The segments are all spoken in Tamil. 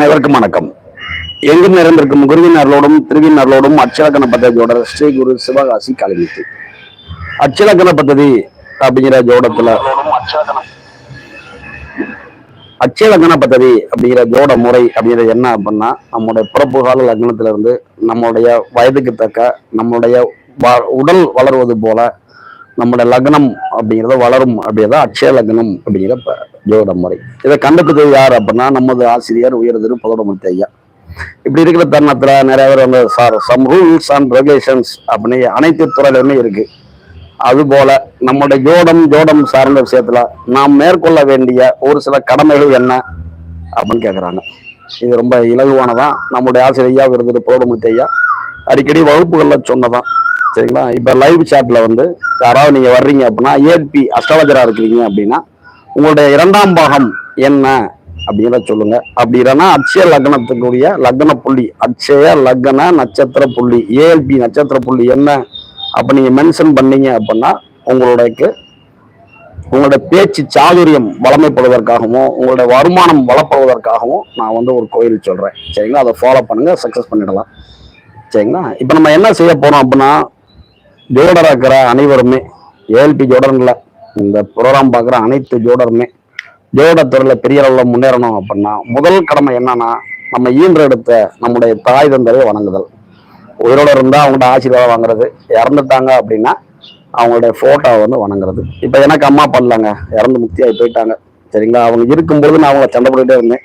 அனைவருக்கும் வணக்கம். எங்கும் நிறைந்திருக்கும் குருவின் அருளோடும் திருவின் அருளோடும் அச்சலக்கண பத்ததியோட ஸ்ரீ குரு சிவகாசி கலைஞத்து அச்சலக்கண பத்ததி அப்படிங்கிற ஜோடத்துல அச்சலக்கண பத்ததி அப்படிங்கிற ஜோட முறை அப்படிங்கிறது என்ன அப்படின்னா நம்முடைய பிறப்பு கால லக்னத்துல இருந்து நம்மளுடைய வயதுக்கு தக்க நம்மளுடைய உடல் வளர்வது போல நம்மளுடைய லக்னம் அப்படிங்கிறத வளரும் அப்படிங்கிறத அச்சய லக்னம் அப்படிங்கிறத ப- முறை. இதை கண்டுபிடிச்சது யார் அப்படின்னா நமது ஆசிரியர் உயர்திரு பதோடமூர்த்தி ஐயா. இப்படி இருக்கிற தருணத்துல நிறைய பேர் வந்து sir some rules and regulations அப்படின்னு அனைத்து துறையிலுமே இருக்கு. அதுபோல நம்முடைய ஜோடம் ஜோடம் சார்ந்த விஷயத்துல நாம் மேற்கொள்ள வேண்டிய ஒரு சில கடமைகள் என்ன அப்படின்னு கேட்குறாங்க இது ரொம்ப இலகுவானதான் நம்முடைய ஆசிரியர் ஐயா விருது புதடமுத்து ஐயா அடிக்கடி வகுப்புகள்ல சொன்னதான். சரிங்களா? இப்ப லைவ் சாட்ல வந்து யாராவது நீங்க வர்றீங்க அப்படின்னா ஏபி அஸ்ட்ராலஜரா இருக்கிறீங்க அப்படின்னா உங்களுடைய இரண்டாம் பாகம் என்ன அப்படின்னு சொல்லுங்க. அப்படி இல்லைன்னா அட்சய லக்னத்துக்குரிய லக்ன புள்ளி அட்சய லக்ன நட்சத்திர புள்ளி ஏஎல்பி நட்சத்திர புள்ளி என்ன அப்ப நீங்க மென்ஷன் பண்ணீங்க அப்படின்னா உங்களுடைய உங்களுடைய பேச்சு சாதுரியம் வளமைப்படுவதற்காகவும் உங்களுடைய வருமானம் வளப்படுவதற்காகவும் நான் வந்து ஒரு கோயில் சொல்றேன். சரிங்களா? அதை ஃபாலோ பண்ணுங்க சக்சஸ் பண்ணிடலாம். சரிங்களா? இப்போ நம்ம என்ன செய்ய போறோம் அப்படின்னா ஜோடராக இருக்கிற அனைவருமே ஏஎல்பி ஜோடர்ல இந்த ப்ரோக்ராம் பார்க்குற அனைத்து ஜோடருமே ஜோட துறையில் பெரிய அளவில் முன்னேறணும் அப்படின்னா முதல் கடமை என்னன்னா நம்ம ஈன்ற எடுத்த நம்முடைய தாய் தந்தரை வணங்குதல். உயிரோட இருந்தால் அவங்கள்ட்ட ஆசீர்வாதம் வாங்குறது இறந்துட்டாங்க அப்படின்னா அவங்களுடைய ஃபோட்டோவை வந்து வணங்குறது. இப்போ எனக்கு அம்மா பண்ணலாங்க இறந்து முக்தியாகி போயிட்டாங்க. சரிங்களா? அவங்க இருக்கும்பொழுது நான் அவங்கள சண்டை போட்டுட்டே இருந்தேன்.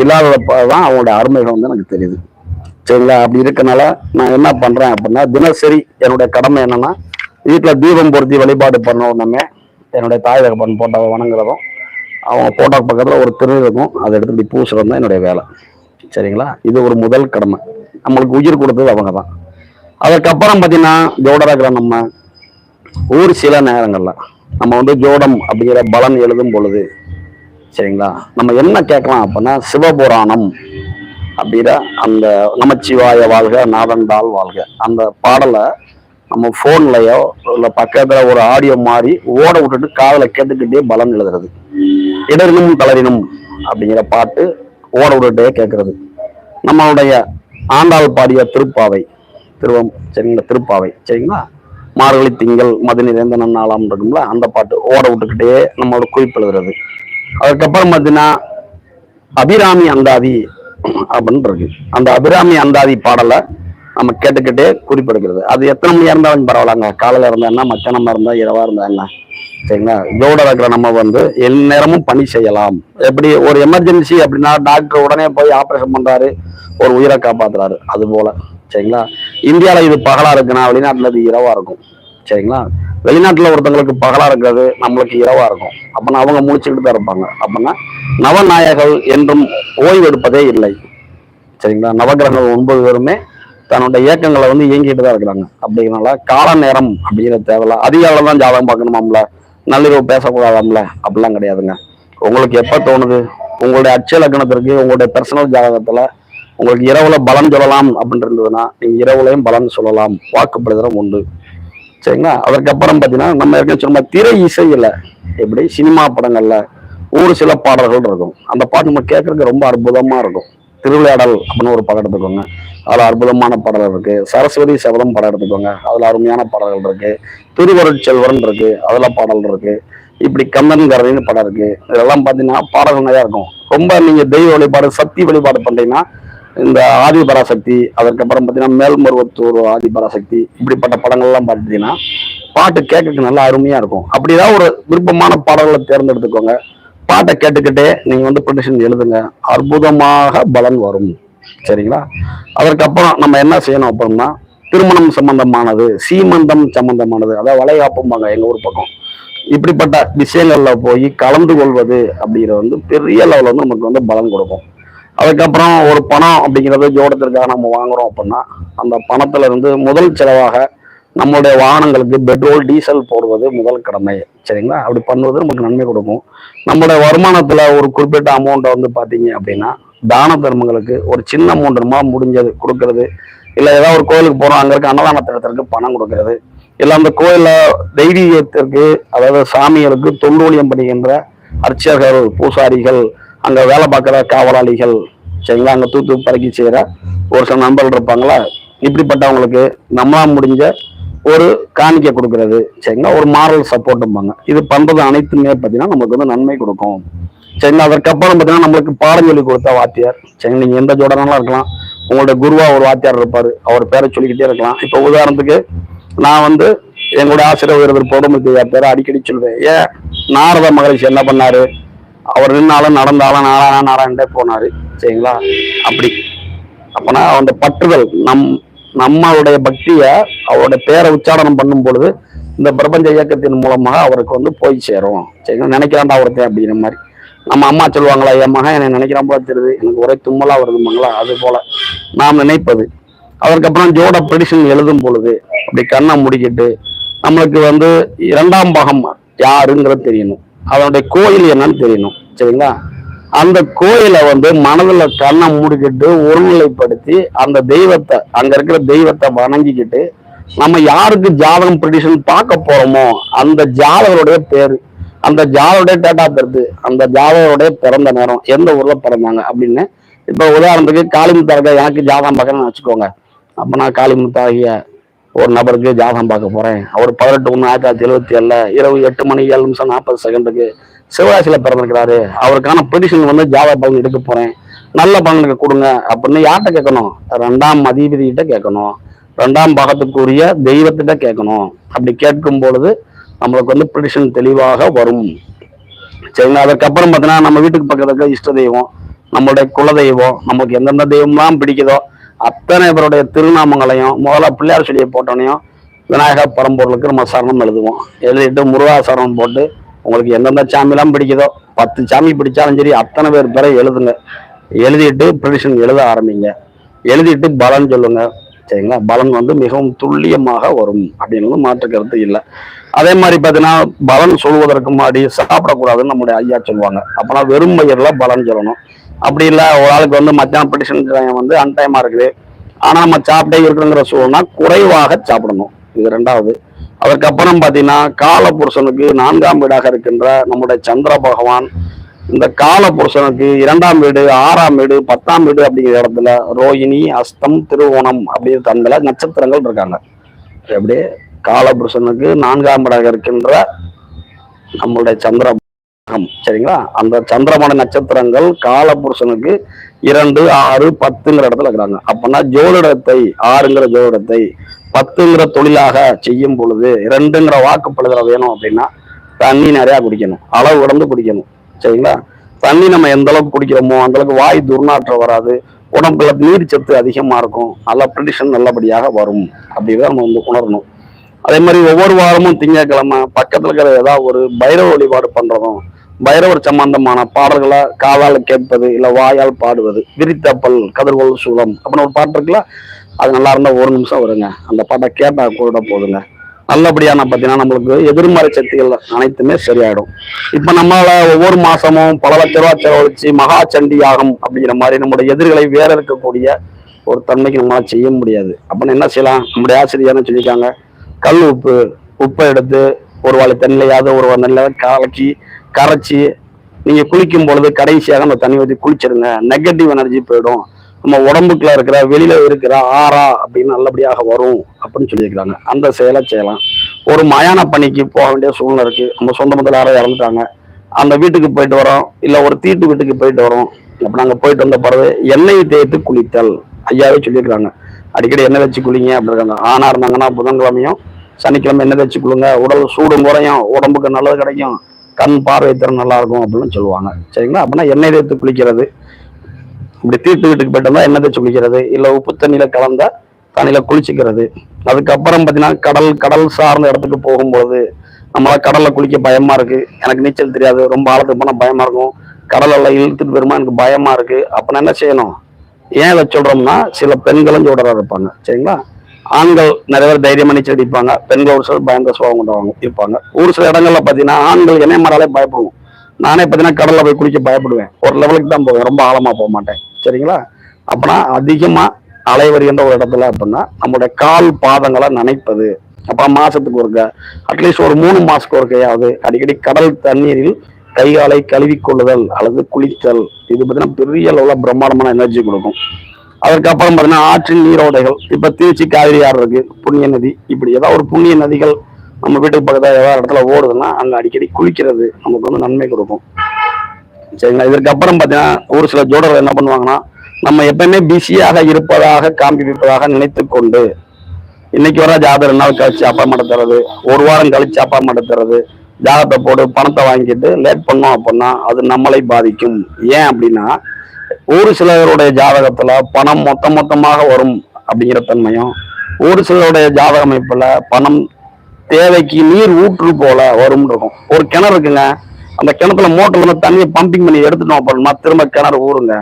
இல்லாதப்போ தான் அவங்களுடைய அருமைகள் வந்து எனக்கு தெரியுது. சரிங்களா? அப்படி இருக்கனால நான் என்ன பண்ணுறேன் அப்படின்னா தினசரி என்னுடைய கடமை என்னென்னா வீட்டில் தீபம் பொருத்தி வழிபாடு பண்ண உடனே என்னுடைய தாய் தகப்பன் போட்டோவை வணங்குறதும் அவங்க போட்டோ பக்கத்தில் ஒரு திரு இருக்கும். அதை எடுத்து இப்படி பூசுறது தான் என்னுடைய வேலை. சரிங்களா? இது ஒரு முதல் கடமை. நம்மளுக்கு உயிர் கொடுத்தது அவங்க தான் அதுக்கப்புறம் பார்த்தீங்கன்னா ஜோடரா இருக்கிற நம்ம ஊர் சில நேரங்களில் நம்ம வந்து ஜோடம் அப்படிங்கிற பலன் எழுதும் பொழுது சரிங்களா? நம்ம என்ன கேட்கலாம் அப்படின்னா சிவபுராணம் அப்படிங்கிற அந்த நமச்சிவாய வாழ்க நாதந்தாள் வாழ்க. அந்த பாடலை நம்ம ஃபோன்லயோ இல்லை பக்கத்தில் ஒரு ஆடியோ மாறி ஓட விட்டுட்டு காதலை கேட்டுக்கிட்டே பலன் எழுதுறது இடரினும் தளரினும் அப்படிங்கிற பாட்டு ஓட விட்டுட்டே கேட்கறது நம்மளுடைய ஆண்டாள் பாடிய திருப்பாவை திருவம் சரிங்களா திருப்பாவை சரிங்களா? மார்கழி திங்கள் மது நிறைந்த நன்னாளாம் இருக்கும்ல அந்த பாட்டு ஓட விட்டுக்கிட்டே நம்மளோட குறிப்பு எழுதுறது அதுக்கப்புறம் பார்த்தீங்கன்னா அபிராமி அந்தாதி அப்படின்னு இருக்கு. அந்த அபிராமி அந்தாதி பாடலை நம்ம கேட்டுக்கிட்டே குறிப்பெடுக்கிறது அது எத்தனை மணியா இருந்தாலும் பரவாயில்லங்க. காலையில இருந்தா என்ன மத்தியானமா இருந்தா இரவா இருந்தா என்ன? சரிங்களா? ஜோட இருக்கிற நம்ம வந்து எந்நேரமும் பணி செய்யலாம். எப்படி ஒரு எமர்ஜென்சி அப்படின்னா டாக்டர் உடனே போய் ஆபரேஷன் பண்றாரு ஒரு உயிரை காப்பாத்துறாரு. அது போல. சரிங்களா? இந்தியாவில் இது பகலா இருக்குன்னா வெளிநாட்டுல இது இரவா இருக்கும். சரிங்களா? வெளிநாட்டுல ஒருத்தங்களுக்கு பகலா இருக்கிறது நம்மளுக்கு இரவா இருக்கும். அப்பனா அவங்க முடிச்சுக்கிட்டு தான் இருப்பாங்க. அப்பனா நவநாயகர்கள் என்றும் ஓய்வெடுப்பதே இல்லை. சரிங்களா? நவகிரகங்கள் ஒன்பது பேருமே தன்னுடைய இயக்கங்களை வந்து இயங்கிட்டு தான் இருக்கிறாங்க. அப்படிங்கிறனால கால நேரம் அப்படிங்கிறது தேவையில்ல. அதிக தான் ஜாதகம் பார்க்கணுமாம்ல? நள்ளிரவு பேசக்கூடாதாம்ல? அப்படிலாம் கிடையாதுங்க. உங்களுக்கு எப்போ தோணுது? உங்களுடைய அச்ச லக்னத்திற்கு உங்களுடைய பர்சனல் ஜாதகத்தில் உங்களுக்கு இரவுல பலன் சொல்லலாம் அப்படின்னு இருந்ததுன்னா நீங்க இரவுலையும் பலன் சொல்லலாம். வாக்குப்படுதலும் உண்டு. சரிங்களா? அதற்கப்புறம் பார்த்தீங்கன்னா நம்ம ஏற்கனவே சொன்ன திரை இசையில எப்படி? சினிமா படங்கள்ல ஒரு சில பாடல்கள் இருக்கும். அந்த பாட்டு நம்ம கேட்கறதுக்கு ரொம்ப அற்புதமா இருக்கும். திருவிளையாடல் அப்படின்னு ஒரு படம் எடுத்துக்கோங்க. அதில் அற்புதமான பாடல்கள் இருக்கு. சரஸ்வதி சபதம் படம் எடுத்துக்கோங்க. அதில் அருமையான பாடல்கள் இருக்கு. திருவருட்செல்வரன் இருக்கு. அதில் பாடல் இருக்கு. இப்படி கந்தன் கரணின்னு படம் இருக்கு. இதெல்லாம் பார்த்தீங்கன்னா பாடல்கள் நிறையா இருக்கும். ரொம்ப நீங்கள் தெய்வ வழிபாடு சக்தி வழிபாடு பண்றீங்கன்னா இந்த ஆதி பராசக்தி அதற்கப்புறம் பார்த்தீங்கன்னா மேல்மருவத்தூர் ஆதி பராசக்தி இப்படிப்பட்ட படங்கள்லாம் பார்த்தீங்கன்னா பாட்டு கேட்கறதுக்கு நல்லா அருமையாக இருக்கும். அப்படி ஏதாவது ஒரு விருப்பமான பாடல்களை தேர்ந்தெடுத்துக்கோங்க. பாட்டை கேட்டுக்கிட்டே நீங்க வந்து பெட்டிஷன் எழுதுங்க. அற்புதமாக பலன் வரும். சரிங்களா? அதற்கப்புறம் நம்ம என்ன செய்யணும் அப்படின்னா திருமணம் சம்பந்தமானது சீமந்தம் சம்பந்தமானது அதாவது வளைகாப்பும்பாங்க எங்க ஊர் பக்கம். இப்படிப்பட்ட விஷயங்கள்ல போய் கலந்து கொள்வது அப்படிங்கிறது வந்து பெரிய லெவலில் வந்து நமக்கு வந்து பலன் கொடுக்கும். அதுக்கப்புறம் ஒரு பணம் அப்படிங்கிறது ஜோடத்திற்காக நம்ம வாங்குறோம் அப்படின்னா அந்த பணத்துல இருந்து முதல் செலவாக நம்மளுடைய வாகனங்களுக்கு பெட்ரோல் டீசல் போடுவது முதல் கடமை. சரிங்களா? அப்படி பண்ணுவது நமக்கு நன்மை கொடுக்கும். நம்மளுடைய வருமானத்துல ஒரு குறிப்பிட்ட அமௌண்ட்டை வந்து பார்த்தீங்க அப்படின்னா தான தர்மங்களுக்கு ஒரு சின்ன அமௌண்ட்டுமா முடிஞ்சது கொடுக்கறது. இல்லை ஏதாவது ஒரு கோயிலுக்கு போகிறோம் அங்கே இருக்க அன்னதான திட்டத்திற்கு பணம் கொடுக்கறது. இல்லை அந்த கோயிலில் தெய்வீகத்திற்கு அதாவது சாமிகளுக்கு தொண்டூழியம் பண்ணுகின்ற அர்ச்சகர்கள் பூசாரிகள் அங்கே வேலை பார்க்குற காவலாளிகள் சரிங்களா? அங்கே தூத்து பறக்கி செய்கிற ஒரு சில நண்பர்கள் இருப்பாங்களா? இப்படிப்பட்டவங்களுக்கு நம்மளால் முடிஞ்ச ஒரு காணிக்கை கொடுக்கறது சரிங்களா? ஒரு மாரல் சப்போர்ட்டும்பாங்க இது பண்றது அனைத்துமே பார்த்தீங்கன்னா நமக்கு வந்து நன்மை கொடுக்கும். சரிங்களா? அதற்கப்புறம் பார்த்தீங்கன்னா நம்மளுக்கு பாடம் சொல்லி கொடுத்த வாத்தியார் சரிங்க நீங்க எந்த ஜோடனாலும் இருக்கலாம். உங்களோட குருவா ஒரு வாத்தியார் இருப்பாரு. அவர் பேரை சொல்லிக்கிட்டே இருக்கலாம். இப்போ உதாரணத்துக்கு நான் வந்து எங்களுடைய ஆசிரியர் உயர்வர் பௌர்ணமி பேரை அடிக்கடி சொல்லுவேன் ஏன் நாரத மகரிஷி என்ன பண்ணாரு? அவர் நின்னாலும் நடந்தாலும் நாராயண நாராயணே போனாரு. சரிங்களா? அப்படி. அப்பனா அந்த பற்றுதல் நம் நம்மளுடைய பக்தியை அவருடைய பேரை உச்சாரணம் பண்ணும் பொழுது இந்த பிரபஞ்ச இயக்கத்தின் மூலமாக அவருக்கு வந்து போய் சேரும். சரிங்களா நினைக்கிறான்டா ஒருத்தன் அப்படிங்கிற மாதிரி. நம்ம அம்மா சொல்லுவாங்களா என் மகன் என்னை நினைக்கிறான் போல தெரியுது. எனக்கு ஒரே தும்மலா வருதுமாங்களா அது போல நாம் நினைப்பது. அதற்கப்புறம் ஜோட ப்ரெடிஷன் எழுதும் பொழுது அப்படி கண்ணை முடிக்கிட்டு நம்மளுக்கு வந்து இரண்டாம் பாகம் யாருங்கிறது தெரியணும். அதனுடைய கோயில் என்னன்னு தெரியணும். சரிங்களா? அந்த கோயிலை வந்து மனதுல கண்ணை மூடிக்கிட்டு ஒருநிலைப்படுத்தி அந்த தெய்வத்தை அங்க இருக்கிற தெய்வத்தை வணங்கிக்கிட்டு நம்ம யாருக்கு ஜாதகம் ப்ரெடிஷன் பார்க்க போறோமோ அந்த ஜாதகருடைய பேரு அந்த ஜாதகருடைய டேட்டா பெருது அந்த ஜாதகருடைய பிறந்த நேரம் எந்த ஊர்ல பிறந்தாங்க அப்படின்னு இப்ப உதாரணத்துக்கு காளிமுத்தாக எனக்கு ஜாதகம் பார்க்கணும்னு வச்சுக்கோங்க. அப்ப நான் காளிமுத்தாகிய ஒரு நபருக்கு ஜாதகம் பார்க்க போறேன். அவர் பதினெட்டு ஒன்று ஆயிரத்தி தொள்ளாயிரத்தி எழுபத்தி ஏழுல இரவு எட்டு மணி ஏழு நிமிஷம் நாற்பது செகண்டுக்கு சிவராசியில பிறந்திருக்கிறாரு. அவருக்கான ப்ரெடிஷன் வந்து ஜாதக பலன் எடுக்க போறேன். நல்ல பலனுக்கு கொடுங்க அப்படின்னு யார்கிட்ட கேட்கணும்? ரெண்டாம் அதிபதி கிட்ட கேட்கணும். ரெண்டாம் பாகத்துக்குரிய தெய்வத்திட்ட கேட்கணும். அப்படி கேட்கும் பொழுது நம்மளுக்கு வந்து ப்ரெடிஷன் தெளிவாக வரும். சரிங்களா? அதுக்கப்புறம் பார்த்தீங்கன்னா நம்ம வீட்டுக்கு பக்கத்துல இருக்க இஷ்ட தெய்வம் நம்மளுடைய குலதெய்வம் நமக்கு எந்தெந்த தெய்வம்லாம் பிடிக்குதோ அத்தனை பேருடைய திருநாமங்களையும் முதல்ல பிள்ளையார் சொல்லியை போட்டோனையும் விநாயகர் பரம்பொருளுக்கு நம்ம சரணம் எழுதுவோம். எழுதிட்டு முருகா சரணம் போட்டு உங்களுக்கு எந்தெந்த சாமிலாம் பிடிக்குதோ பத்து சாமி பிடிச்சாலும் சரி அத்தனை பேர் பேரை எழுதுங்க. எழுதிட்டு ப்ரெடிஷன் எழுத ஆரம்பிங்க. எழுதிட்டு பலன் சொல்லுங்க. சரிங்களா? பலன் வந்து மிகவும் துல்லியமாக வரும். அப்படின்னு மாற்று கருத்து இல்லை. அதே மாதிரி பார்த்தீங்கன்னா பலன் சொல்வதற்கு முன்னாடி சாப்பிடக்கூடாதுன்னு நம்முடைய ஐயா சொல்லுவாங்க. அப்போனா வெறும் பயிரில் பலன் சொல்லணும். அப்படி இல்லை ஒரு ஆளுக்கு வந்து மத்தியானம் டைம் வந்து அன்டைமாக இருக்குது. ஆனால் நம்ம சாப்பிட்டே இருக்கணுங்கிற சூழ்நிலை குறைவாக சாப்பிடணும். இது ரெண்டாவது. அதற்கப்புறம் பார்த்தீங்கன்னா காலபுருஷனுக்கு நான்காம் வீடாக இருக்கின்ற நம்முடைய சந்திர பகவான் இந்த காலபுருஷனுக்கு இரண்டாம் வீடு ஆறாம் வீடு பத்தாம் வீடு அப்படிங்கிற இடத்துல ரோஹிணி அஸ்தம் திருவோணம் அப்படிங்கிற தன்மையில நட்சத்திரங்கள் இருக்காங்க. எப்படி காலபுருஷனுக்கு நான்காம் வீடாக இருக்கின்ற நம்மளுடைய சந்திர கிரகம் சரிங்களா? அந்த சந்திரமான நட்சத்திரங்கள் காலபுருஷனுக்கு இரண்டு ஆறு பத்துங்கிற இடத்துல இருக்கிறாங்க. அப்படின்னா ஜோதிடத்தை ஆறுங்கிற ஜோதிடத்தை பத்துங்கிற தொழிலாக செய்யும் பொழுது ரெண்டுங்கிற வாக்குப்படுதல வேணும் அப்படின்னா தண்ணி நிறையா குடிக்கணும் அளவு கடந்து குடிக்கணும். சரிங்களா? தண்ணி நம்ம எந்த அளவுக்கு குடிக்கிறோமோ அந்த அளவுக்கு வாய் துர்நாற்றம் வராது உடம்புல நீர் சத்து அதிகமா இருக்கும் நல்ல ப்ரெடிஷன் நல்லபடியாக வரும். அப்படிதான் நம்ம வந்து உணரணும். அதே மாதிரி ஒவ்வொரு வாரமும் திங்கட்கிழமை பக்கத்துல இருக்கிற ஏதாவது ஒரு பைரவ வழிபாடு பண்றதும் பைரவர் சம்பந்தமான பாடல்களை காதால் கேட்பது இல்ல வாயால் பாடுவது விரித்தப்பல் கதிர்கோள் சூலம் அப்படின்னு ஒரு பாட்டு இருக்குல்ல அது நல்லா இருந்தால் ஒரு நிமிஷம் வருங்க. அந்த பாட்டை கேட்டால் கூட போதுங்க. நல்லபடியான பார்த்தீங்கன்னா நம்மளுக்கு எதிர்மறை சக்திகள் அனைத்துமே சரியாயிடும். இப்போ நம்மளால் ஒவ்வொரு மாதமும் பல லட்ச ரூபா செலவழிச்சு மகா சண்டி யாகம் அப்படிங்கிற மாதிரி நம்முடைய எதிர்களை வேற இருக்கக்கூடிய ஒரு தன்மைக்கு நம்மளால் செய்ய முடியாது. அப்படின்னு என்ன செய்யலாம்? நம்முடைய ஆசிரியர்னு சொல்லியிருக்காங்க? கல் உப்பு உப்பை எடுத்து ஒரு வாழை தண்ணிலையாவது ஒரு நல்ல கலக்கி கரைச்சி நீங்கள் குளிக்கும் பொழுது கடைசியாக அந்த தண்ணி ஊற்றி குளிச்சிருங்க. நெகட்டிவ் எனர்ஜி போயிடும். நம்ம உடம்புக்குள்ள இருக்கிற வெளியில இருக்கிற ஆறா அப்படின்னு நல்லபடியாக வரும் அப்படின்னு சொல்லியிருக்கிறாங்க. அந்த செயலை செய்யலாம். ஒரு மயான பணிக்கு போக வேண்டிய சூழ்நிலை இருக்கு. நம்ம சொந்த முதல்ல யாரோ இறந்துட்டாங்க. அந்த வீட்டுக்கு போயிட்டு வரோம். இல்ல ஒரு தீட்டு வீட்டுக்கு போயிட்டு வரோம். அப்ப நாங்க போயிட்டு வந்த பிறகு எண்ணெய் தேய்த்து குளித்தல். ஐயாவே சொல்லியிருக்கிறாங்க. அடிக்கடி எண்ணெய் வச்சு குளிங்க அப்படி இருக்காங்க இருந்தாங்கன்னா புதன்கிழமையும் சனிக்கிழமை எண்ணெய் வச்சு குளிங்க. உடல் சூடு குறையும் உடம்புக்கு நல்லது கிடைக்கும். கண் பார்வை திறன் நல்லா இருக்கும் அப்படின்னு சொல்லுவாங்க. சரிங்களா? அப்படின்னா எண்ணெய் தேய்த்து குளிக்கிறது இப்படி தீர்த்து வீட்டுக்கு போயிட்டு வந்தா எண்ணெய் தேய்ச்சி குளிக்கிறது இல்லை உப்பு தண்ணியில் கலந்தா தண்ணியில் குளிச்சுக்கிறது. அதுக்கப்புறம் பார்த்தீங்கன்னா கடல் கடல் சார்ந்த இடத்துக்கு போகும்போது நம்மளால் கடலில் குளிக்க பயமாக இருக்குது எனக்கு நீச்சல் தெரியாது. ரொம்ப ஆழத்துக்கு போனால் பயமாக இருக்கும். கடலெல்லாம் இழுத்துட்டு போயிருமா? எனக்கு பயமாக இருக்குது அப்போ நான் என்ன செய்யணும்? ஏன் இதை சொல்கிறோம்னா சில பெண்களும் ஜோடரா இருப்பாங்க. சரிங்களா? ஆண்கள் நிறைய பேர் தைரியமாக நீச்சல் அடிப்பாங்க. பெண்கள் ஒரு சிலர் பயந்த சுபாவம் கொண்டவங்க இருப்பாங்க. ஒரு சில இடங்கள்ல பார்த்தீங்கன்னா ஆண்கள் என்னைய மாறாலே பயப்படுவோம் நானே பார்த்தீங்கன்னா கடலில் போய் குளிக்க பயப்படுவேன். ஒரு லெவலுக்கு தான் போவேன். ரொம்ப ஆழமாக போக மாட்டேன். சரிங்களா? அப்பனா அதிகமா அலை வருகின்ற ஒரு இடத்துல அப்படின்னா நம்மளுடைய கால் பாதங்களை நனைப்பது. அப்புறம் மாசத்துக்கு ஒருக்க அட்லீஸ்ட் ஒரு மூணு மாசத்துக்கு ஒருக்கையாவது அடிக்கடி கடல் தண்ணீரில் கை காலை கழுவிக்கொள்ளுதல் அல்லது குளித்தல். இது பார்த்தீங்கன்னா பெரிய அளவுல பிரம்மாண்டமான எனர்ஜி கொடுக்கும். அதற்கப்புறம் பார்த்தீங்கன்னா ஆற்றின் நீரோடைகள். இப்ப திருச்சி காவிரி ஆறு இருக்கு புண்ணிய நதி. இப்படி ஏதாவது ஒரு புண்ணிய நதிகள் நம்ம வீட்டுக்கு பக்கத்தில் ஏதாவது இடத்துல ஓடுதுன்னா அங்கே அடிக்கடி குளிக்கிறது நமக்கு வந்து நன்மை கொடுக்கும். சரிங்களா? இதற்கப்புறம் பார்த்தீங்கன்னா ஒரு சில ஜோடர்கள் என்ன பண்ணுவாங்கன்னா நம்ம எப்பயுமே பிஸியாக இருப்பதாக காண்பிப்பதாக நினைத்து கொண்டு இன்னைக்கு வர ஜாதகம் ரெண்டு நாள் கழிச்சு அப்பாயின்மெண்ட் தர்றது ஒரு வாரம் கழிச்சு அப்பாயின்மெண்ட் தர்றது ஜாதகத்தை போட்டு பணத்தை வாங்கிட்டு லேட் பண்ணோம் அப்படின்னா அது நம்மளை பாதிக்கும். ஏன் அப்படின்னா ஒரு சிலருடைய ஜாதகத்துல பணம் மொத்த மொத்தமாக வரும் அப்படிங்கிற தன்மையும் ஒரு சிலருடைய ஜாதக அமைப்புல பணம் தேவைக்கு நீர் ஊற்று போல வரும் இருக்கும். ஒரு கிணறு இருக்குங்க அந்த கிணத்துல மோட்டர்ல இருந்து தண்ணியை பம்பிங் பண்ணி எடுத்துட்டோம் அப்படின்னா திரும்ப கிணறு ஊறுங்க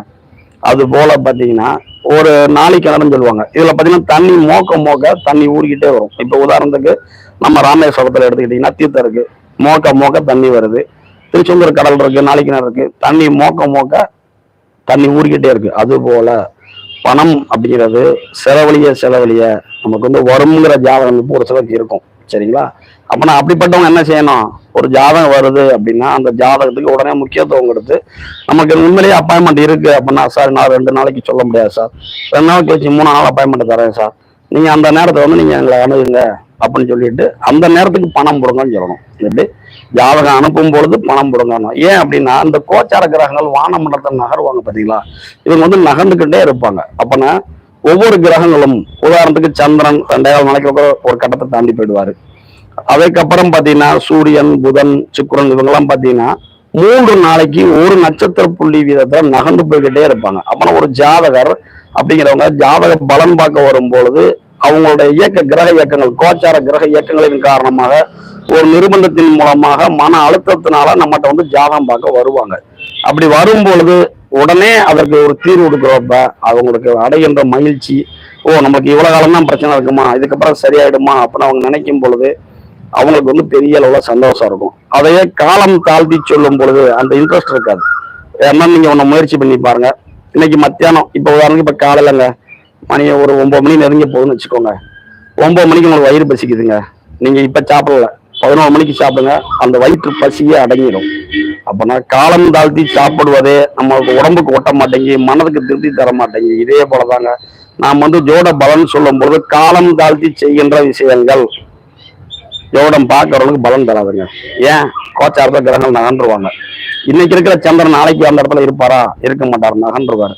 அது போல பாத்தீங்கன்னா ஒரு நாளை கிணறுன்னு சொல்லுவாங்க. இதுல பாத்தீங்கன்னா தண்ணி மோக்க மோக்க தண்ணி ஊறிக்கிட்டே வரும். இப்ப உதாரணத்துக்கு நம்ம ராமேஸ்வரத்துல எடுத்துக்கிட்டீங்கன்னா தீர்த்தம் இருக்கு. மோக்க மோக்க தண்ணி வருது. திருச்செந்தூர் கடல் இருக்கு நாளை கிணறு இருக்கு. தண்ணி மோக்க மோக்க தண்ணி ஊறிக்கிட்டே இருக்கு. அது போல பணம் அப்படிங்கிறது செலவழிய செலவழிய நமக்கு வந்து வருங்கிற ஜாதகம் இப்போ ஒரு சிலருக்கு இருக்கும். சரிங்களா? அப்ப அப்படிப்பட்டவங்க என்ன செய்யணும்? ஒரு ஜாதகம் வருது அப்படின்னா அந்த ஜாதகத்துக்கு உடனே முக்கியத்துவம் கொடுத்து நமக்கு உண்மையிலேயே அப்பாயின்மெண்ட் இருக்கு அப்படின்னா சார் நான் ரெண்டு நாளைக்கு சொல்ல முடியாது சார் ரெண்டு நாள் கழிச்சு மூணு நாள் அப்பாயின்மெண்ட் தரேன் சார் நீங்க அந்த நேரத்தை வந்து நீங்க எங்களை அணுகுங்க அப்படின்னு சொல்லிட்டு அந்த நேரத்துக்கு பணம் கொடுங்கன்னு சொல்லணும். எப்படி? ஜாதகம் அனுப்பும் பொழுது பணம் கொடுங்கணும் ஏன் அப்படின்னா இந்த கோச்சார கிரகங்கள் வானமண்டலத்தில் நகருவாங்க பாத்தீங்களா? இவங்க வந்து நகர்ந்துக்கிட்டே இருப்பாங்க. அப்பனா ஒவ்வொரு கிரகங்களும் உதாரணத்துக்கு சந்திரன் ரெண்டாயிரம் நாளைக்கு ஒரு கட்டத்தை தாண்டி போயிடுவாரு. அதுக்கப்புறம் பார்த்தீங்கன்னா சூரியன் புதன் சுக்கரன் இவங்கெல்லாம் பார்த்தீங்கன்னா மூன்று நாளைக்கு ஒரு நட்சத்திர புள்ளி வீதத்தை நகர்ந்து போய்கிட்டே இருப்பாங்க. அப்பனா ஒரு ஜாதகர் அப்படிங்கிறவங்க ஜாதக பலன் பார்க்க வரும் பொழுது அவங்களுடைய இயக்க கிரக இயக்கங்கள் கோச்சார கிரக இயக்கங்களின் காரணமாக ஒரு நிர்பந்தத்தின் மூலமாக மன அழுத்தத்தினால நம்மகிட்ட வந்து ஜாதகம் பார்க்க வருவாங்க. அப்படி வரும் பொழுது உடனே அதற்கு ஒரு தீர்வு கொடுக்குறப்ப அவங்களுக்கு அடைகின்ற மகிழ்ச்சி ஓ நமக்கு இவ்வளவு காலம் தான் பிரச்சனை இருக்குமா இதுக்கப்புறம் சரியாயிடுமா அப்படின்னு அவங்க நினைக்கும் பொழுது அவங்களுக்கு வந்து பெரிய அளவில் சந்தோஷம் இருக்கும். அதையே காலம் தாழ்த்தி சொல்லும் பொழுது அந்த இன்ட்ரெஸ்ட் இருக்காது. ஏன்னா நீங்கள் ஒன்று முயற்சி பண்ணி பாருங்க. இன்னைக்கு மத்தியானம் இப்போ உதாரணத்துக்கு இப்போ காலையிலங்க மணி ஒரு ஒம்பது மணி நெருங்கி போகுதுன்னு வச்சுக்கோங்க. ஒம்பது மணிக்கு உங்களுக்கு வயிறு பசிக்குதுங்க. நீங்கள் இப்போ சாப்பிடல. பதினோரு மணிக்கு சாப்பிடுங்க. அந்த வயிற்று பசியே அடங்கிடும். அப்போனா காலம் தாழ்த்தி சாப்பிடுவதே நம்மளுக்கு உடம்புக்கு ஒட்ட மாட்டேங்கி மனதுக்கு திருப்தி தர மாட்டேங்கி இதே போலதாங்க. நாம் வந்து ஜோட பலன் சொல்லும் பொழுது காலம் தாழ்த்தி செய்கின்ற விஷயங்கள் எவ்வளோ பார்க்கறவங்களுக்கு பலன் தராதுங்க. ஏன்? கோச்சாரத்தை கிரகங்கள் நகன்றுவாங்க இன்னைக்கு இருக்கிற சந்திரன் நாளைக்கு அந்த இடத்துல இருப்பாரா? இருக்க மாட்டாரு நகன்றுவாரு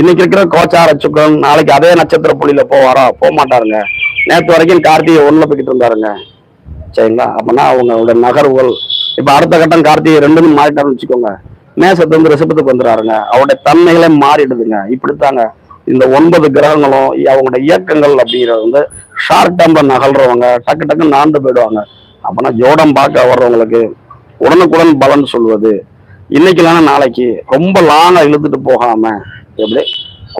இன்னைக்கு இருக்கிற கோச்சார சுக்கரன் நாளைக்கு அதே நட்சத்திர புள்ளியில போவாரா? போக மாட்டாருங்க. நேற்று வரைக்கும் கார்த்திகை ஒன்றில் போய்கிட்டு இருந்தாருங்க. சரிங்களா? அப்பனா அவங்களோட நகர்வுகள் இப்போ அடுத்த கட்டம் கார்த்திகை ரெண்டுமே மாறிட்டாருன்னு வச்சுக்கோங்க. மேசத்து வந்து ரிசபத்துக்கு வந்துடுறாருங்க. அவருடைய தன்மைகளே மாறிடுதுங்க. இப்படித்தாங்க. இந்த ஒன்பது கிரகங்களும் அவங்களோட இயக்கங்கள் அப்படிங்கிறது வந்து ஷார்ட் டேர்ம்ல நகல்றவங்க டக்கு டக்கு நாண்டு போயிடுவாங்க. அப்பனா ஜோடம் பார்க்க வர்றவங்களுக்கு உடனுக்குடன் பலன் சொல்வது. இன்னைக்கு இல்லைன்னா நாளைக்கு ரொம்ப லாங்காக இழுத்துட்டு போகாம எப்படி?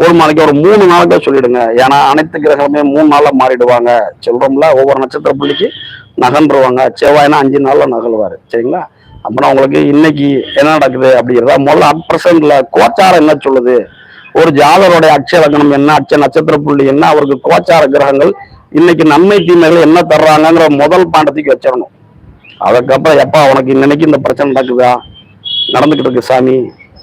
ஒரு நாளைக்கு ஒரு மூணு நாளைக்கே சொல்லிடுங்க. ஏன்னா அனைத்து கிரகமுமே மூணு நாளில் மாறிடுவாங்க. சொல்றோம்ல ஒவ்வொரு நட்சத்திர புள்ளிக்கு நகன்றுவாங்க செவ்வாய்னா அஞ்சு நாளில் நகழ்வார் சரிங்களா? அப்பனா உங்களுக்கு இன்னைக்கு என்ன நடக்குது அப்படிங்கிறத முதல்ல அட் பிரசன்ட்ல கோச்சாரம் என்ன சொல்லுது? ஒரு ஜாதகருடைய அட்சய லக்னம் என்ன? அட்சய நட்சத்திர புள்ளி என்ன? அவருக்கு கோச்சார கிரகங்கள் இன்னைக்கு நன்மை தீமைகள் என்ன தர்றாங்கிற முதல் பாண்டத்துக்கு வச்சிடணும். அதுக்கப்புறம் எப்பா உனக்கு இன்னைக்கு இந்த பிரச்சனை நடக்குதா? நடந்துகிட்டு இருக்கு சாமி.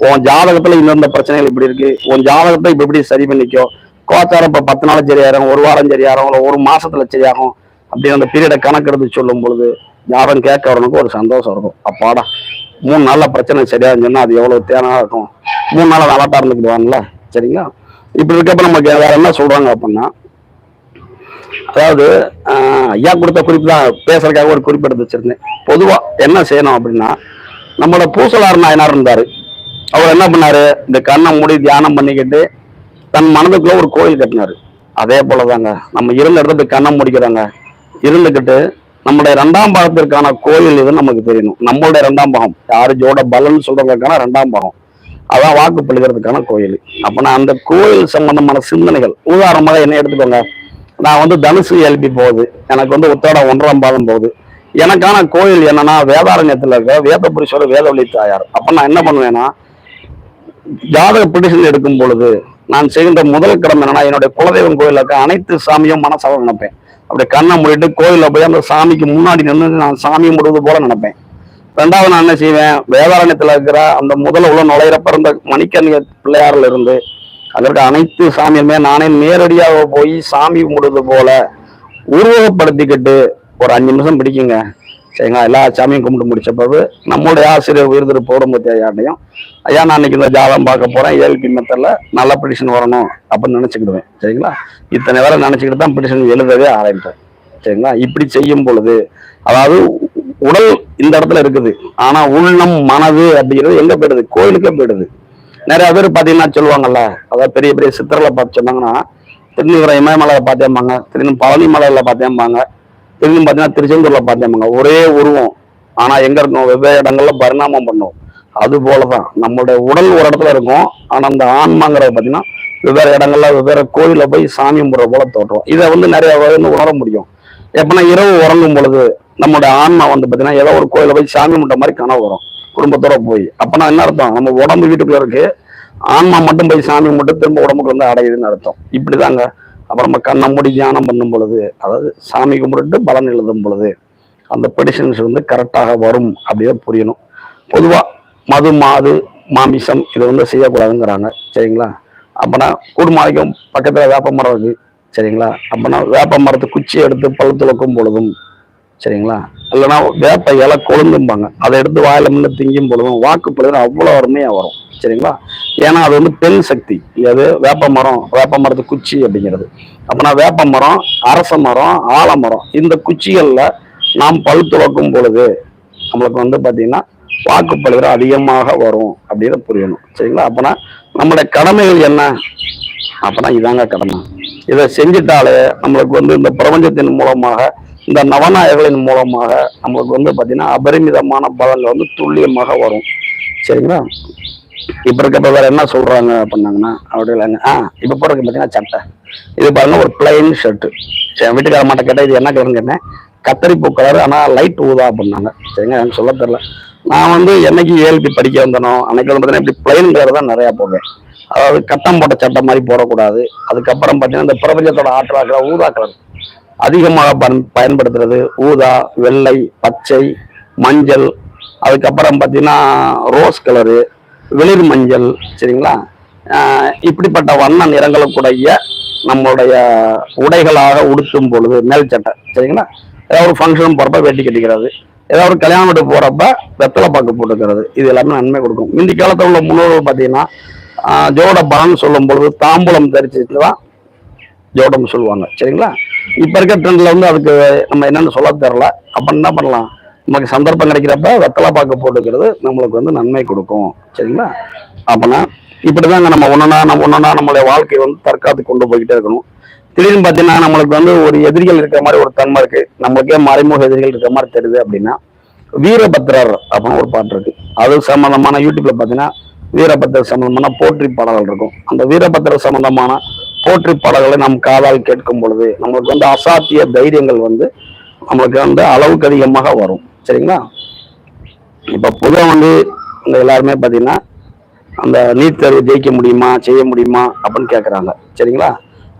உன் ஜாதகத்துல இந்தந்த பிரச்சனைகள் இப்படி இருக்கு. உன் ஜாதகத்தை இப்ப இப்படி சரி பண்ணிக்கோ? கோச்சாரம் இப்ப பத்து நாள் சரியாயிரும் ஒரு வாரம் சரியாயிரும் இல்லை ஒரு மாசத்துல சரியாகும் அப்படின்னு அந்த பீரியடை கணக்கெடுத்து சொல்லும் பொழுது ஜாதகம் கேட்கறவனுக்கு ஒரு சந்தோஷம் இருக்கும். அப்பாடா மூணு நாள்ல பிரச்சனை சரியான்னு சொன்னா அது எவ்வளவு தேனா இருக்கும்? மூணு நாள் நல்லாட்டா இருந்துக்கிடுவாங்கல்ல? சரிங்களா? இப்படி இருக்கப்ப நமக்கு வேற என்ன சொல்றாங்க அப்படின்னா அதாவது ஐயா கொடுத்த குறிப்பு தான் பேசுறதுக்காக ஒரு குறிப்பு எடுத்து வச்சிருந்தேன். பொதுவா என்ன செய்யணும் அப்படின்னா நம்மளோட பூசலார் நாயனார் இருந்தாரு. அவர் என்ன பண்ணாரு? இந்த கண்ணை மூடி தியானம் பண்ணிக்கிட்டு தன் மனதுக்குள்ள ஒரு கோயில் கட்டினாரு. அதே போலதாங்க நம்ம இருந்த இடத்துக்கு கண்ணை முடிக்கிறாங்க. இருந்துக்கிட்டு நம்முடைய ரெண்டாம் பாகத்திற்கான கோயில் இது நமக்கு தெரியணும். நம்மளுடைய ரெண்டாம் பாகம். யாரு ஜோட பலன் சொல்றதுக்கான ரெண்டாம் பாகம். அதான் வாக்கு பழுகிறதுக்கான கோயில். அப்ப நான் அந்த கோயில் சம்பந்தமான சிந்தனைகள் உதாரணமாக என்ன எடுத்துக்கோங்க. நான் வந்து தனுசு எழுப்பி போகுது. எனக்கு வந்து உத்தோட ஒன்றாம் பாதம் போகுது. எனக்கான கோயில் என்னன்னா வேதாரண்யத்தில் இருக்க வேதபுரீஸ்வரர் வேதவழி தாயார். அப்போ நான் என்ன பண்ணுவேன்னா ஜாதக பிடிஷன் எடுக்கும் பொழுது நான் செய்கின்ற முதல் கடமை என்னன்னா என்னுடைய குலதெய்வம் கோயிலில் இருக்க அனைத்து சாமியும் மனசாக நினைப்பேன். அப்படி கண்ணை மூடிட்டு கோயிலில் போய் அந்த சாமிக்கு முன்னாடி நின்று நான் சாமி முடுவது போல நினைப்பேன். ரெண்டாவது நான் என்ன செய்வேன் வேதாரண்யத்தில் இருக்கிற அந்த முதல்ல உள்ள நுழையிறப்ப இருந்த மணிக்கண்ணிய பிள்ளையாரில் இருந்து அதற்கு அனைத்து சாமியுமே நானே நேரடியாக போய் சாமி கும்பிடுறது போல உருவகப்படுத்திக்கிட்டு ஒரு அஞ்சு நிமிஷம் பிடிக்குங்க. சரிங்களா? எல்லா சாமியும் கும்பிட்டு முடிச்ச பிறகு நம்மளுடைய ஆசிரியர் உயிர் திரு ஐயாண்டையும் ஐயா நான் இன்னைக்கு இந்த ஜாதகம் பார்க்க போறேன். ஏஎல்பி மெத்தட்ல நல்ல பிடிஷன் வரணும் அப்படின்னு நினைச்சுக்கிடுவேன். சரிங்களா? இத்தனை வேலை நினைச்சுக்கிட்டு தான் பிடிஷன் எழுதவே ஆரம்பிப்பேன் சரிங்களா? இப்படி செய்யும் பொழுது அதாவது உடல் இந்த இடத்துல இருக்குது. ஆனா உள்ளம் மனது அப்படிங்கிறது எங்க போயிடுது? கோயிலுக்கே போயிடுது. நிறைய பேர் பார்த்தீங்கன்னா சொல்லுவாங்கல்ல அதாவது பெரிய பெரிய சித்தர்களை பார்த்து சொன்னாங்கன்னா திருநீவரம் இமயமலையில் பார்த்தேம்பாங்க திடீர்னு பழனி மலையில் பார்த்தேம்பாங்க திடீர்னு பார்த்தீங்கன்னா திருச்செந்தூரில் பார்த்தேம்பாங்க ஒரே உருவம். ஆனால் எங்கே இருக்கும் வெவ்வேறு இடங்கள்ல பரிணாமம் பண்ணும். அது போலதான். நம்மளுடைய உடல் ஒரு இடத்துல இருக்கும். ஆனால் அந்த ஆன்மாங்கிறது பார்த்தீங்கன்னா வெவ்வேறு இடங்கள்ல வெவ்வேறு கோயிலில் போய் சாமி கும்பிட்ற போல தோற்றம் இதை வந்து நிறைய வந்து உணர முடியும். எப்படின்னா இரவு உறங்கும் பொழுது நம்மளுடைய ஆன்மா வந்து பார்த்தீங்கன்னா ஏதோ ஒரு கோயிலில் போய் சாமி கும்பிட்ட மாதிரி கனவு வரும். குடும்பத்தோட போய். அப்பனா என்ன அர்த்தம்? நம்ம உடம்பு வீட்டுக்குள்ள இருக்கு. ஆன்மா மட்டும் போய் சாமி மட்டும் திரும்ப உடம்புக்கு வந்து அடையுதுன்னு அர்த்தம். இப்படிதாங்க. அப்புறம் நம்ம கண்ணை மூடி தியானம் பண்ணும் பொழுது அதாவது சாமி கும்பிட்டு பலன் எழுதும் பொழுது அந்த பெடிஷன்ஸ் வந்து கரெக்டாக வரும் அப்படியே புரியணும். பொதுவாக மது மாது மாமிசம் இதை வந்து செய்யக்கூடாதுங்கிறாங்க. சரிங்களா? அப்பனா கூடுமாளிக்கும் பக்கத்தில் வேப்ப மரம் இருக்குது சரிங்களா? அப்பனா வேப்ப மரத்து குச்சி எடுத்து பழு பொழுதும் சரிங்களா? இல்லைன்னா வேப்ப இலை கொழுந்தும்பாங்க அதை எடுத்து வாயில முன்ன திங்கும் பொழுதும் வாக்குப்படுதல் அவ்வளோ அருமையாக வரும். சரிங்களா? ஏன்னா அது வந்து பெண் சக்தி. அது வேப்ப மரம் வேப்ப மரத்து குச்சி அப்படிங்கிறது. அப்பனா வேப்ப மரம் அரச மரம் ஆலமரம் இந்த குச்சிகளில் நாம் பல் துளக்கும் பொழுது நம்மளுக்கு வந்து பாத்தீங்கன்னா வாக்குப்படுதல் அதிகமாக வரும் அப்படின்னு புரியணும். சரிங்களா? அப்பனா நம்மளுடைய கடமைகள் என்ன? அப்பனா இதாங்க கடமை. இதை செஞ்சுட்டாலே நம்மளுக்கு வந்து இந்த பிரபஞ்சத்தின் மூலமாக இந்த நவநாயகர்களின் மூலமாக நம்மளுக்கு வந்து பார்த்தீங்கன்னா அபரிமிதமான பலன்கள் வந்து துல்லியமாக வரும். சரிங்களா? இப்ப இருக்கப்ப வேற என்ன சொல்றாங்க அப்படின்னாங்கன்னா அப்படி இல்லைங்க ஆ இப்ப போறதுக்கு பார்த்தீங்கன்னா சட்டை. இது பாருங்க ஒரு பிளைன் ஷர்ட்டு என் வீட்டுக்கார மாட்ட கேட்டா இது என்ன கலர்னு கேட்டேன். கத்தரிப்பூ பூ கலர் ஆனால் லைட் ஊதா அப்படின்னாங்க. சரிங்க எனக்கு சொல்ல தெரில நான் வந்து என்னைக்கு ஏஎல்பி படிக்க வந்தனோ அன்னைக்கு வந்து பார்த்தீங்கன்னா இப்படி பிளைன் கலர் தான் நிறையா போடுவேன். அதாவது கட்டம் போட்ட சட்டை மாதிரி போடக்கூடாது. அதுக்கப்புறம் பார்த்தீங்கன்னா இந்த பிரபஞ்சத்தோட ஆற்றலாக்கிற ஊதா கலர் அதிகமாக பயன் பயன்படுத்துறது. ஊதா வெள்ளை பச்சை மஞ்சள். அதுக்கப்புறம் பார்த்தீங்கன்னா ரோஸ் கலரு வெளிர் மஞ்சள் சரிங்களா? இப்படிப்பட்ட வண்ண நிறங்களுக்குடைய நம்மளுடைய உடைகளாக உடுத்தும் பொழுது மேல் சட்டை சரிங்களா? ஏதாவது ஒரு ஃபங்க்ஷன் போகிறப்ப வேட்டி கட்டிக்கிறது. ஏதாவது ஒரு கல்யாணம் வீட்டு போகிறப்ப வெத்தலை பாக்கு போட்டுக்கிறது. இது எல்லாமே நன்மை கொடுக்கும். முந்தி காலத்தில் உள்ள முன்னோர்கள் பார்த்தீங்கன்னா ஜோட பலன் சொல்லும் பொழுது தாம்பூலம் தரிச்சிட்டு தான் ஜோடம் சொல்லுவாங்க சரிங்களா? இப்போ இருக்க ட்ரெண்ட்ல வந்து அதுக்கு நம்ம என்னன்னு சொல்ல தெரியல. அப்ப என்ன பண்ணலாம்? நமக்கு சந்தர்ப்பம் கிடைக்கிறப்ப வெத்தலை பாக்கு போட்டுக்கிறது நம்மளுக்கு வந்து நன்மை கொடுக்கும். சரிங்களா? அப்பனா இப்படிதாங்க நம்ம ஒன்றுனா நம்ம ஒன்றுனா நம்மளுடைய வாழ்க்கையை வந்து தற்காத்து கொண்டு போய்கிட்டே இருக்கணும். திடீர்னு பார்த்தீங்கன்னா நம்மளுக்கு வந்து ஒரு எதிரிகள் இருக்கிற மாதிரி ஒரு தன்மை இருக்கு. நம்மளுக்கே மறைமுக எதிரிகள் இருக்கிற மாதிரி தெரியுது அப்படின்னா வீரபத்ரர் அப்படின்னு ஒரு பாட்டு இருக்கு. அது சம்பந்தமான யூடியூப்ல பார்த்தீங்கன்னா வீரபத்ரர் சம்பந்தமான போற்றி பாடல்கள் இருக்கும். அந்த வீரபத்ரர் சம்பந்தமான போற்றி பாடல்களை நம் காதால் கேட்கும் பொழுது நம்மளுக்கு வந்து அசாத்திய தைரியங்கள் வந்து நம்மளுக்கு வந்து அளவுக்கு அதிகமாக வரும். சரிங்களா? இப்ப பொதுவாக வந்து இந்த எல்லாருமே பார்த்தீங்கன்னா அந்த நீட் தேர்வு ஜெயிக்க முடியுமா செய்ய முடியுமா அப்படின்னு கேட்குறாங்க சரிங்களா?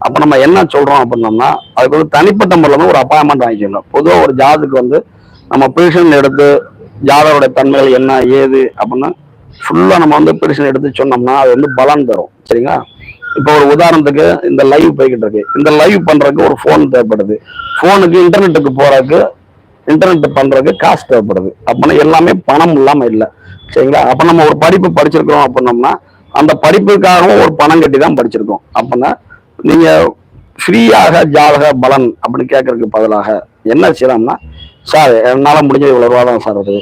அப்போ நம்ம என்ன சொல்றோம் அப்படின்னோம்னா அதுக்கு வந்து தனிப்பட்ட முறையில் வந்து ஒரு அப்பாயின்மெண்ட் வாங்கிக்கணும் பொதுவாக ஒரு ஜாதுக்கு வந்து நம்ம பிரிஷன் எடுத்து ஜாதகோட தன்மைகள் என்ன ஏது அப்படின்னு ஃபுல்லாக நம்ம வந்து பிரிஷன் எடுத்து சொன்னோம்னா அது வந்து பலன் தரும். சரிங்களா? இப்போ ஒரு உதாரணத்துக்கு இந்த லைவ் போய்கிட்டு இருக்கு இந்த லைவ் பண்றதுக்கு ஒரு ஃபோன் தேவைப்படுது. ஃபோனுக்கு இன்டர்நெட்டுக்கு போறதுக்கு இன்டர்நெட் பண்றதுக்கு காசு தேவைப்படுது. அப்படின்னா எல்லாமே பணம் இல்லாம இல்லை. சரிங்களா? அப்ப நம்ம ஒரு படிப்பு படிச்சிருக்கிறோம் அப்படின்னோம்னா அந்த படிப்புக்காகவும் ஒரு பணம் கட்டி தான் படிச்சிருக்கோம். அப்படின்னா நீங்க ஃப்ரீயாக ஜாதக பலன் அப்படின்னு கேட்கறதுக்கு பதிலாக என்ன செய்யலாம்னா சார் என்னால் முடிஞ்சது இவ்வளவு ரூபா தான் சார் வருது.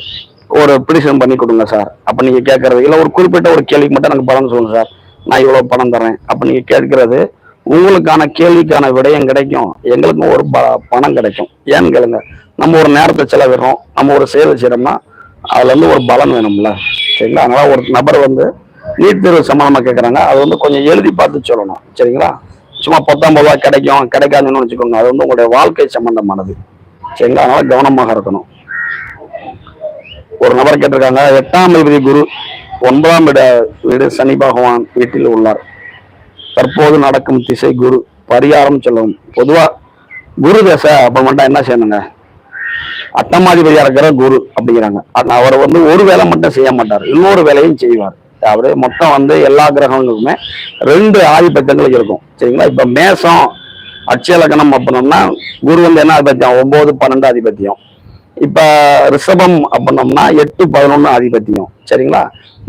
ஒரு பிடிஷன் பண்ணி கொடுங்க சார். அப்ப நீங்க கேட்கறது இல்ல ஒரு குறிப்பிட்ட ஒரு கேள்விக்கு மட்டும் எனக்கு பலன் சொல்லுங்க சார். நான் இவ்வளவு பணம் தரேன் அப்ப நீங்க கேட்கறது உங்களுக்கான கேள்விக்கான விடயம் கிடைக்கும். எங்களுக்கும் ஒரு ப- பணம் கிடைக்கும். ஏன்னு கேளுங்க நம்ம ஒரு நேரத்தை செலவிடுறோம். நம்ம ஒரு செயல் செய்யறோம்னா அதுல இருந்து ஒரு பலன் வேணும்ல. சரிங்களா? அதனால ஒரு நபர் வந்து நீட் தேர்வு சம்பந்தமா கேட்கறாங்க அது வந்து கொஞ்சம் எழுதி பார்த்து சொல்லணும். சரிங்களா? சும்மா பத்தொன்பது ரூபா கிடைக்கும். கிடைக்காதுன்னு வச்சுக்கோங்க. அது வந்து உங்களுடைய வாழ்க்கை சம்பந்தமானது. சரிங்களா? அதனால கவனமாக இருக்கணும். ஒரு நபர் கேட்டிருக்காங்க எட்டாம் விதி குரு. ஒன்பதாம் இட வீடு சனி பகவான் வீட்டில் உள்ளார். தற்போது நடக்கும் திசை குரு பரிகாரம் சொல்லவும் பொதுவா குரு தசை அப்ப மட்டும் என்ன செய்யணுங்க? அட்டமாதிபதியா இருக்கிற குரு அப்படிங்கிறாங்க. அவர் வந்து ஒரு வேலை மட்டும் செய்ய மாட்டார். இன்னொரு வேலையும் செய்வார். அவரு மொத்தம் வந்து எல்லா கிரகங்களுக்குமே ரெண்டு ஆதிபத்தியங்கள் இருக்கும். சரிங்களா? இப்ப மேசம் அட்சய அப்படின்னோம்னா குரு வந்து என்ன ஆதிபத்தியம்? ஒன்பது பன்னெண்டு ஆதிபத்தியம். இப்ப ரிஷபம் அப்படின்னோம்னா எட்டு பதினொன்னு ஆதிபத்தியம். சரிங்களா?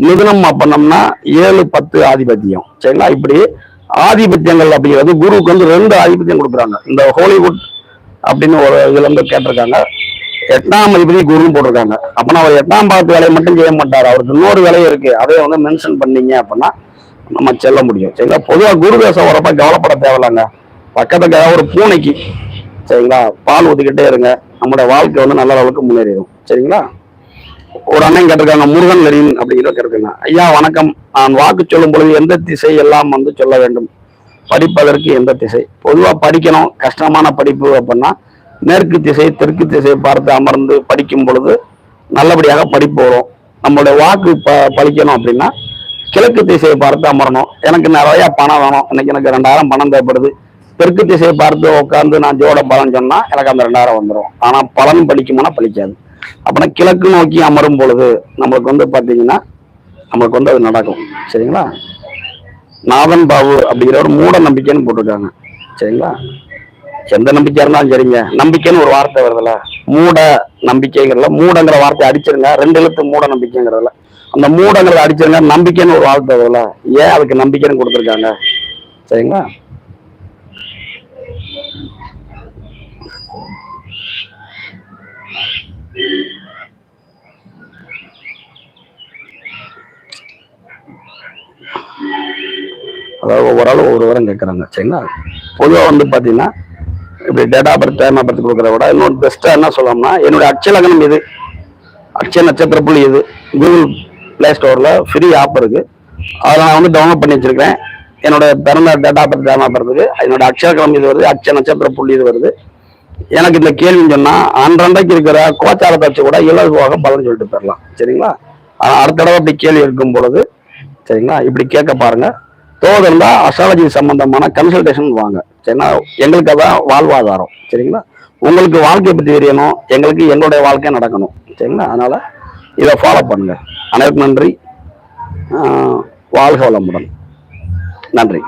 மிதுனம் அப்படின்னோம்னா ஏழு பத்து ஆதிபத்தியம். சரிங்களா? இப்படி ஆதிபத்தியங்கள் அப்படிங்கிறது குருவுக்கு வந்து ரெண்டு ஆதிபத்தியம் கொடுக்குறாங்க. இந்த ஹாலிவுட் அப்படின்னு ஒரு இதுல இருந்து கேட்டிருக்காங்க. எட்டாம் அதிபதி குருன்னு போட்டிருக்காங்க. அப்பனா அவர் எட்டாம் பாகத்து வேலையை மட்டும் செய்ய மாட்டார். அவருக்கு இன்னொரு வேலையும் இருக்கு. அதை வந்து மென்ஷன் பண்ணீங்க அப்படின்னா நம்ம செல்ல முடியும். சரிங்களா? பொதுவாக குரு தேசம் வரப்ப கவலைப்பட தேவையில்லைங்க. பக்கத்துக்கு ஒரு பூனைக்கு சரிங்களா? பால் ஊத்திக்கிட்டே இருங்க. நம்மளோட வாழ்க்கை வந்து நல்ல அளவுக்கு முன்னேறிடும். சரிங்களா? ஒரு அண்ணன் கேட்டிருக்காங்க முருகன் லெனின் அப்படிங்கிற கேட்டிருக்காங்க. ஐயா வணக்கம். நான் வாக்கு சொல்லும் பொழுது எந்த திசை எல்லாம் வந்து சொல்ல வேண்டும்? படிப்பதற்கு எந்த திசை? பொதுவா படிக்கணும் கஷ்டமான படிப்பு அப்படின்னா மேற்கு திசை தெற்கு திசை பார்த்து அமர்ந்து படிக்கும் பொழுது நல்லபடியாக படிப்பு வரும். நம்மளுடைய வாக்கு ப பழிக்கணும் அப்படின்னா கிழக்கு திசையை பார்த்து அமரணும். எனக்கு நிறைய பணம் வேணும். இன்னைக்கு எனக்கு ரெண்டாயிரம் பணம் தேவைப்படுது. தெற்கு திசையை பார்த்து உட்காந்து நான் ஜோட பலன் சொன்னா எனக்கு அந்த ரெண்டாயிரம் வந்துடும் ஆனா பலன் படிக்குமானா பலிக்காது அப்படின்னா கிழக்கு நோக்கி அமரும் பொழுது நம்மளுக்கு வந்து பாத்தீங்கன்னா நம்மளுக்கு வந்து அது நடக்கும். சரிங்களா? நாதன் பாபு அப்படிங்கிற ஒரு மூட நம்பிக்கைன்னு போட்டிருக்காங்க. சரிங்களா? எந்த நம்பிக்கையா இருந்தாலும் சரிங்க. நம்பிக்கைன்னு ஒரு வார்த்தை வருதுல்ல. மூட நம்பிக்கைங்கிறதுல மூடங்கிற வார்த்தை அடிச்சிருங்க. ரெண்டு எழுத்து மூட நம்பிக்கைங்கிறதுல. அந்த மூடங்கிறத அடிச்சிருங்க நம்பிக்கைன்னு ஒரு வார்த்தை வருதுல்ல. ஏன் அதுக்கு நம்பிக்கைன்னு கொடுத்துருக்காங்க? சரிங்களா? அதாவது ஒவ்வொரு ஆளும் ஒவ்வொரு வாரம் கேட்குறாங்க. சரிங்களா? பொதுவாக வந்து பார்த்தீங்கன்னா இப்படி டேட்டா பர்த் டைம் பர்த் கொடுக்குறத விட இன்னொரு பெஸ்ட்டாக என்ன சொல்லலாம்னா என்னுடைய அச்சலகனம் இது அட்சய நட்சத்திர புள்ளி இது கூகுள் ப்ளே ஸ்டோரில் ஃப்ரீ ஆப் இருக்குது அதில் நான் வந்து டவுன்லோட் பண்ணி வச்சிருக்கேன் என்னோட பிறந்த டேட்டா பர்த் டைம் பர்த்துக்கு என்னோட அக்ஷரகிரம் இது வருது? அச்ச நட்சத்திர புள்ளி இது வருது? எனக்கு இந்த கேள்வின்னு சொன்னால் அன்றன்றைக்கு இருக்கிற கோச்சாரத்தை வச்சு கூட இலகுவாக பலன் சொல்லிட்டு போயிடலாம். சரிங்களா? அடுத்த தடவை அப்படி கேள்வி இருக்கும் பொழுது சரிங்களா? இப்படி கேட்க பாருங்கள் தோது இருந்தால் அஸ்ட்ராலஜி சம்பந்தமான கன்சல்டேஷன் வாங்க. சரிங்களா எங்களுக்கு அதான் வாழ்வாதாரம். சரிங்களா? உங்களுக்கு வாழ்க்கையை பற்றி தெரியணும். எங்களுக்கு எங்களுடைய வாழ்க்கை நடக்கணும். சரிங்களா? அதனால் இதை ஃபாலோ பண்ணுங்கள் அனைவருக்கும் நன்றி. வாழ்க வளமுடன். நன்றி.